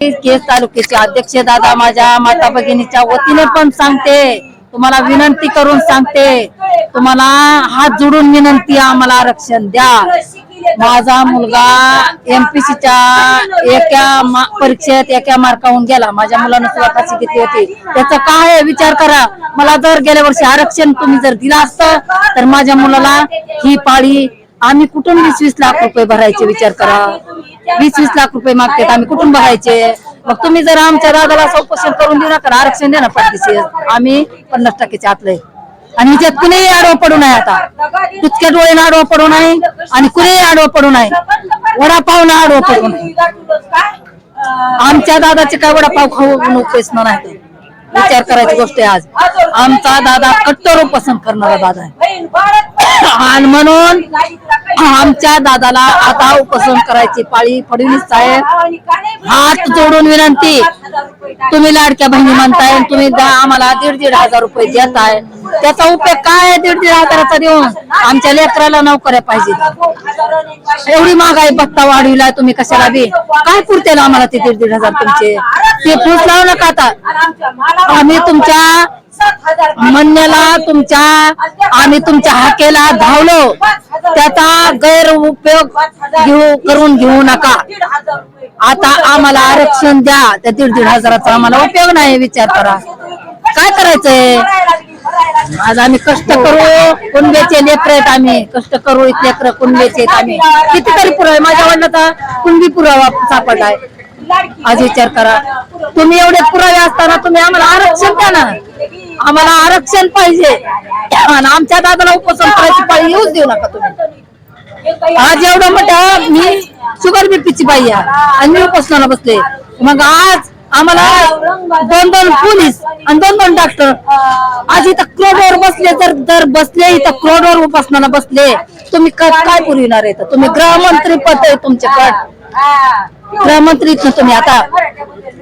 केस तालुक्याचे अध्यक्ष दादा माझ्या माता भगिनीच्या वतीने पण सांगते. तुम्हाला विनंती करून सांगते. तुम्हाला हात जोडून विनंती आम्हाला आरक्षण द्या. माझा मुलगा एमपीसीच्या एका परीक्षेत एका मार्काहून गेला. माझ्या मुलानं स्वतःची घेतली होती. त्याचा काय विचार करा. मला जर गेल्या वर्षी आरक्षण तुम्ही जर दिलं असतं तर माझ्या मुलाला ही पाळी आम्ही कुठून वीस वीस लाख रुपये भरायचे विचार करा. वीस वीस लाख रुपये मागतात आम्ही कुठून भरायचे मग तुम्ही जर आमच्या दादाला चौकशी करून देऊ नका आरक्षण देणार ना पाठीशी आम्ही पन्नास टक्क्याचे आतले. आणि ह्याच्यात कुणीही आडवं पडू नये आता. तुचक्या डोळे आडवं पडू नये आणि कुणीही आडवं पडू नये. वडापावनं आडवं पडू नये. आमच्या दादाचे काय वडापाव खाऊ उपयोग नाही. विचार करायची गोष्ट आहे आज. आमचा दादा कट्टर पसंत करणारा दादा आहे. आणि म्हणून आमच्या दादाला आता उपसन करायची पाळी फडणवीस साहेब. हात जोडून विनंती. तुम्ही लाडक्या बहिणी म्हणताय तुम्ही आम्हाला दीड दीड हजार रुपये देताय. त्याचा उपयोग काय आहे? दीड दीड हजाराचा देऊन आमच्या लेकराला नोकऱ्या पाहिजे एवढी महागाई भत्ता वाढविलाय तुम्ही कशाला बी? काय पुरते आम्हाला ते दीड दीड हजार तुमचे? ते फूस लावू नका आता. आम्ही तुमच्या म्हणण्याला तुमच्या आम्ही तुमच्या हाकेला धावलो. त्याचा गैरउपयोग घेऊ करून घेऊ नका. आता आम्हाला आरक्षण द्या. त्या दीड दीड हजाराचा आम्हाला उपयोग नाही विचार करा. काय करायचंय? आज आम्ही कष्ट करू. कुणबेचे लेकर आहेत आम्ही. कष्ट करू लेकर कुणबेचे आहेत आम्ही. कितीतरी पुरावे. माझ्या वडिलाचा कुणबी पुरावा सापडलाय. आज विचार करा. तुम्ही एवढे पुरावे असताना तुम्ही आम्हाला आरक्षण द्या ना. आम्हाला आरक्षण पाहिजे. आणि आमच्या दादाला उपोषण करायची पाळी येऊच देऊ नका तुम्ही. आज एवढं मोठं मी शुगर बीपीची बाई आहे. आणि मी उपोषणाला बसले. मग आज आम्हाला दोन दोन पोलीस आणि दोन दोन डॉक्टर आज इथं क्रोडवर बसले तर जर बसले इथं क्रोडवर उपासनाला बसले तुम्ही काय पुरविणार आहे तुम्ही गृहमंत्री पद आहे तुमच्याकडे. गृहमंत्री तुम्ही आता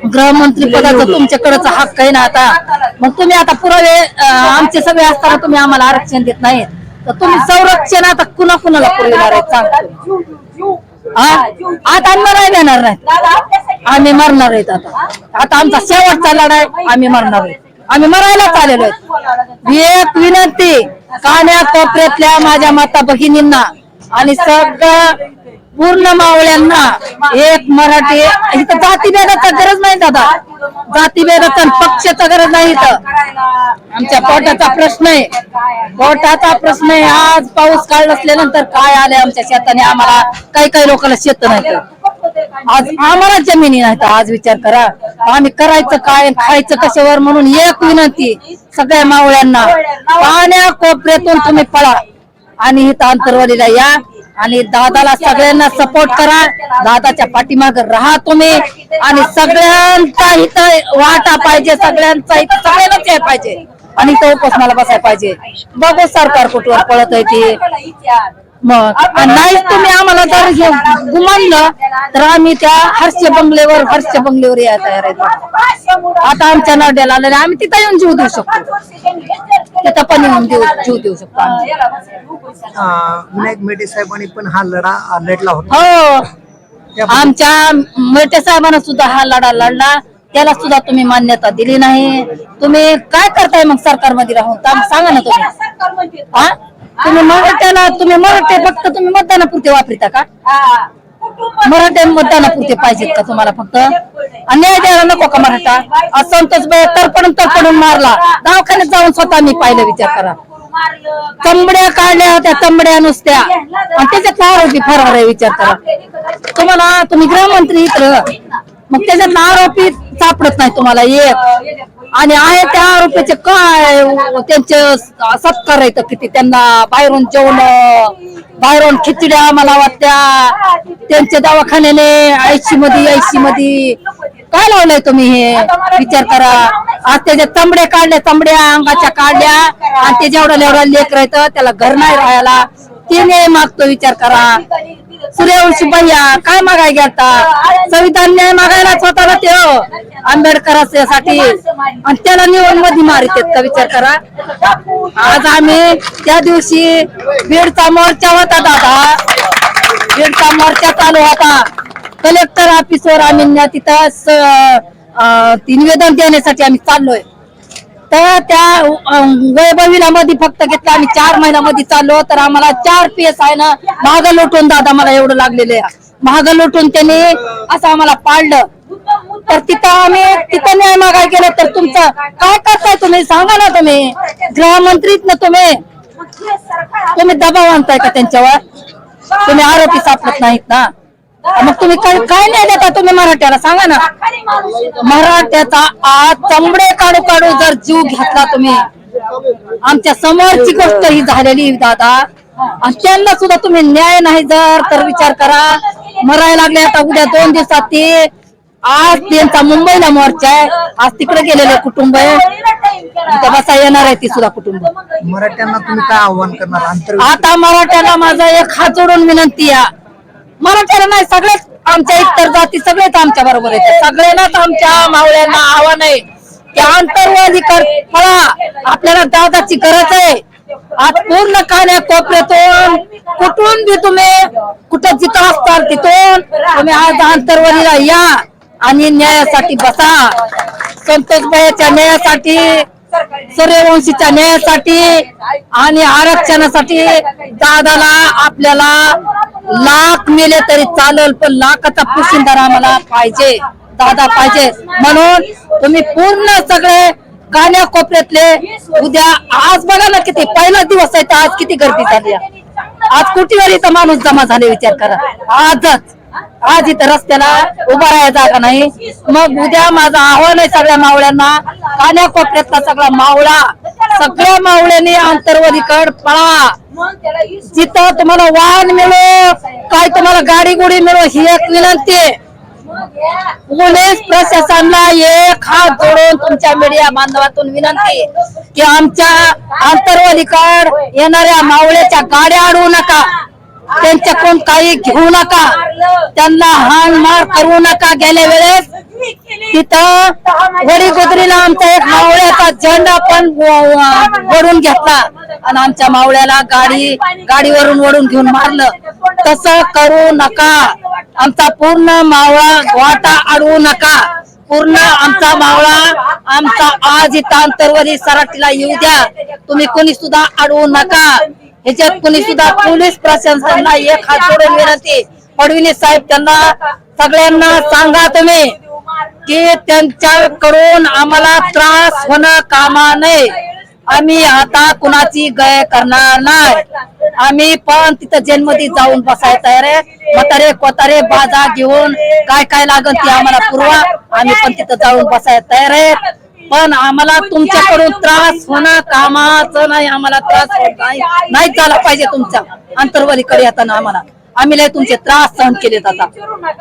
गृहमंत्री पदाचा तुमच्याकडेच हक्क आहे ना आता. मग तुम्ही आता पुरावे आमचे सगळे असताना तुम्ही आम्हाला आरक्षण देत नाही तर तुम्ही संरक्षण आता कुणा कुणाला पुरविणार आहेत आता आम्ही मराय देणार नाही आम्ही मरणार आहेत आता. आता आमचा शेवटचा लढाय आम्ही मरणार आहे आम्ही मरायलाच आलेलो आहेत. एक विनंती कान्या कोपऱ्यातल्या माझ्या माता भगिनींना आणि सगळं पूर्ण मावळ्यांना एक मराठी इथं जातीभेदाचा गरज नाही दादा. जातीभेदाचा आणि पक्षाचा गरज नाही इथं. आमच्या पोटाचा प्रश्न आहे. पोटाचा प्रश्न आहे. आज पाऊस काळ नसल्यानंतर काय आले आमच्या शेताने? आम्हाला काही काही लोकांना शेत नाही. आज आम्हाला जमिनी नाहीत आज विचार करा. आम्ही करायचं काय खायचं कशावर म्हणून एक विनंती सगळ्या मावळ्यांना. पाण्या कोपऱ्यातून तुम्ही पळा. आणि इथं अंतरवालीला या. आणि दादाला सगळ्यांना सपोर्ट करा. दादाच्या पाठीमाग राहा तुम्ही. आणि सगळ्यांचा इथं वाटा पाहिजे. सगळ्यांचा इथं सगळ्यांनाच यायला पाहिजे. आणि तो उपोषणाला बसायला पाहिजे. बघू सरकार कुठवर पळत आहे ते. मग नाहीच तुम्ही आम्हाला जर गुमानलं तर आम्ही त्या हर्ष बंगलेवर हर्ष बंगलेवर या तयार आहेत आता आमच्या नड्याला आलेले आम्ही तिथं येऊन जीव देऊ शकतो. तिथं पण येऊन देऊ जीव देऊ शकतो आम्ही. विनायक मेटे साहेबांनी पण हा लढा लढला होता. हो. आमच्या मेटे साहेबांना सुद्धा हा लढा लढला. त्याला सुद्धा तुम्ही मान्यता दिली नाही. तुम्ही काय करताय मग सरकारमध्ये राहून? सांगा ना तुम्ही. हा? तुम्ही मराठ्याला तुम्ही मराठे फक्त तुम्ही मतदानापुरते वापरिता का? मराठे मतदानापुरते पाहिजेत का तुम्हाला फक्त? अन्याय द्यायला नको का मराठा? असंतोष बाई तरपडून तरपडून मारला. दवाखान्यात जाऊन स्वतः मी पाहिलं विचार करा. चंबड्या काढल्या होत्या चंबड्या नुसत्या. आणि त्याच्यात आरोपी फरार आहे विचार करा. तुम्हाला तुम्ही गृहमंत्री इकडं. मग त्याच्यात आरोपी सापडत नाही तुम्हाला. एक. आणि आहे त्या आरोपीचे काय? त्यांचे सत्कार आहेत किती? त्यांना बाहेरून जेवण बाहेरून खिचड्या मला वाटत्या. त्यांच्या दवाखान्याने ऐंशी मध्ये ऐंशी मध्ये काय लावलंय तुम्ही हे? विचार करा. आज त्याच्या तांबड्या काढल्या तांबड्या अंगाच्या काढल्या. आणि ते जेवढ्या लेवढ्या लेकर राहतं त्याला घर नाही राहायला. ते न्याय मागतो विचार करा. सूर्यवंशी भैया काय मागाय गेलता संविधान न्याय मागायला स्वतःला ते आंबेडकरासाठी आणि त्याला निवडमध्ये मारित का? विचार करा. आज आम्ही त्या दिवशी बीडचा मोर्चा होता दादा. बीडचा मोर्चा चालू होता. कलेक्टर ऑफिसवर आम्ही तिथं निवेदन देण्यासाठी आम्ही चाललोय. तर त्या वैभवीलामध्ये वैभवीला मध्ये फक्त घेतलं आम्ही चार महिन्यामध्ये चाललो तर आम्हाला चार पीएस आहे ना महाग लुटून दादा मला एवढं लागलेलं आहे महाग लुटून त्यांनी असं आम्हाला पाडलं तर तिथं आम्ही तिथं न्याय मागाय केलं तर तुमचं काय करताय तुम्ही? सांगा ना तुम्ही. गृहमंत्रीत ना तुम्ही तुम्ही दबाव आणताय का त्यांच्यावर? तुम्ही आरोपी सापडत नाहीत ना? मग तुम्ही काय काय नाही देता तुम्ही मराठ्याला? सांगा ना. मराठ्याचा आज चमडे काढू काढू जर जीव घेतला तुम्ही. आमच्या समोरची गोष्ट ही झालेली दादा. आणि त्यांना सुद्धा तुम्ही न्याय नाही जर तर विचार करा. मरायला लागले आता उद्या दोन दिवसात ते आज त्यांचा मुंबईला मोर्चा आहे. आज तिकडे गेलेले कुटुंब आहे. बसा येणार आहे ती सुद्धा कुटुंब. मराठ्यांना तुम्ही काय आव्हान करणार? आता मराठ्याला माझा एक हात जोडून विनंती आहे. मराठ्याला नाही सगळेच आमच्या इतर जाती सगळेच आमच्या बरोबर आहेत. सगळ्यांनाच आमच्या मावळ्यांना आव्हान आहे. की आंतरवादी कर आपल्याला दादाची गरज आहे. आज पूर्ण कान्या कोपऱ्यातून कुठून बी तुम्ही कुठं जिथं असताल तिथून तुम्ही आज आंतरवादीला या आणि न्यायासाठी बसा. संतोषबाईच्या न्यायासाठी सूर्यवंशीच्या न्यायासाठी आणि आरक्षणासाठी दादाला आपल्याला लाख मेले तरी चालल पण लाखाचा पुशिंदार आम्हाला पाहिजे दादा पाहिजे. म्हणून तुम्ही पूर्ण सगळे कान्या कोपऱ्यातले उद्या आज बघा ना किती पहिला दिवस आहे तर आज किती गर्दी झाली आहे. आज कुठेवर इथं माणूस जमा झाले विचार करा. आजच. आज इथं रस्त्याला उभा राहायला जागा नाही. मग उद्या माझं आव्हान आहे सगळ्या मावळ्यांना कान्या कोपऱ्यातला सगळा मावळा सगळ्या मावळ्यांनी आंतरवलीकड पळा. जिथं तुम्हाला वाहन मिळो काय तुम्हाला गाडी गुडी मिळो ही एक विनंती पोलीस प्रशासनाला एक हात जोडून तुमच्या मीडिया बांधवातून विनंती की आमच्या आंतरवालीकड येणाऱ्या मावळ्याच्या गाड्या अडवू नका. त्यांच्याकडून काही घेऊ नका. त्यांना हाण मार करू नका. गेल्या वेळेस तिथं वडी गोदरीला आमचा एक मावळ्याचा झेंडा पण वडून घेतला. आणि आमच्या मावळ्याला गाडी गाडीवरून वडून घेऊन मारलं. तसं करू नका. आमचा पूर्ण मावळा वाटा अडवू नका. पूर्ण आमचा मावळा आमचा आज इथं आंतरवली सराटीला येऊ द्या. तुम्ही कोणी सुद्धा अडवू नका. ह्याच्यात कोणी सुद्धा पोलीस प्रशासनाला एक हात जोडून विनंती. फडणवीस साहेब त्यांना सगळ्यांना सांगा तुम्ही. की त्यांच्याकडून आम्हाला त्रास होणं कामा नये. आम्ही आता कुणाची गय करणार नाही. आम्ही पण तिथं जेलमध्ये जाऊन बसायला तयार आहे म्हातारे कोतारे बाजा घेऊन काय काय लागल ते आम्हाला पुरवा. आम्ही पण तिथं जाऊन बसायला तयार आहे पण आम्हाला तुमच्याकडून त्रास होणं कामाचं नाही. आम्हाला त्रास नाही. झाला पाहिजे तुमच्या अंतर्वलीकडे येताना आम्हाला. आम्ही लय तुमचे त्रास सहन केलेत आता.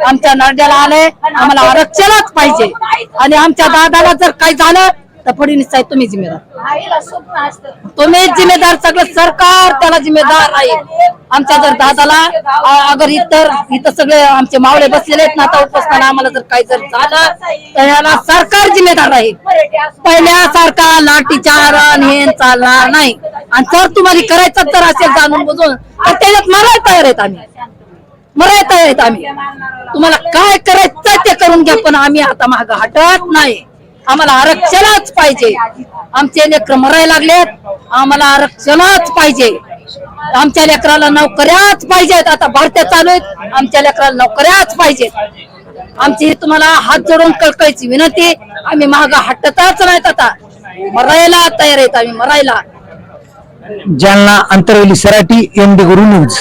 आमच्या नरड्याला आले आम्हाला आरक्षणच पाहिजे. आणि आमच्या दादाला जर काही झालं तर फडणवीस साहेब तुम्ही जिम्मेदार. तुम्ही जिम्मेदार सगळं सरकार त्याला जिम्मेदार आहे आमच्या जर दादाला अगर इतर इथं सगळे आमचे मावळे बसलेले आहेत ना आता उपोषणाला आम्हाला जर काही जर झालं तर याला सरकार जिम्मेदार आहे पहिल्यासारखा लाठीचार आणि हे चालणार नाही. आणि जर तुम्हाला करायचं जर असेल जाणून बुजून तर त्याच्यात मरायला तयार आहेत आम्ही. मरायला तयार आहेत आम्ही. तुम्हाला काय करायचं ते करून घ्या पण आम्ही आता माग हटत नाही. आम्हाला आरक्षणच पाहिजे. आमचे लेकर मरायला लागलेत. आम्हाला आरक्षणच पाहिजे. आमच्या लेकराला नोकऱ्याच पाहिजेत. आता भरत्या चालू आहेत. आमच्या लेकराला नोकऱ्याच पाहिजेत. आमची तुम्हाला हात जोडून कळकायची विनंती आम्ही महाग हटतच नाहीत आता. मरायला तयार आहेत आम्ही मरायला. Jalna Antarwali Sarati M D Guru news.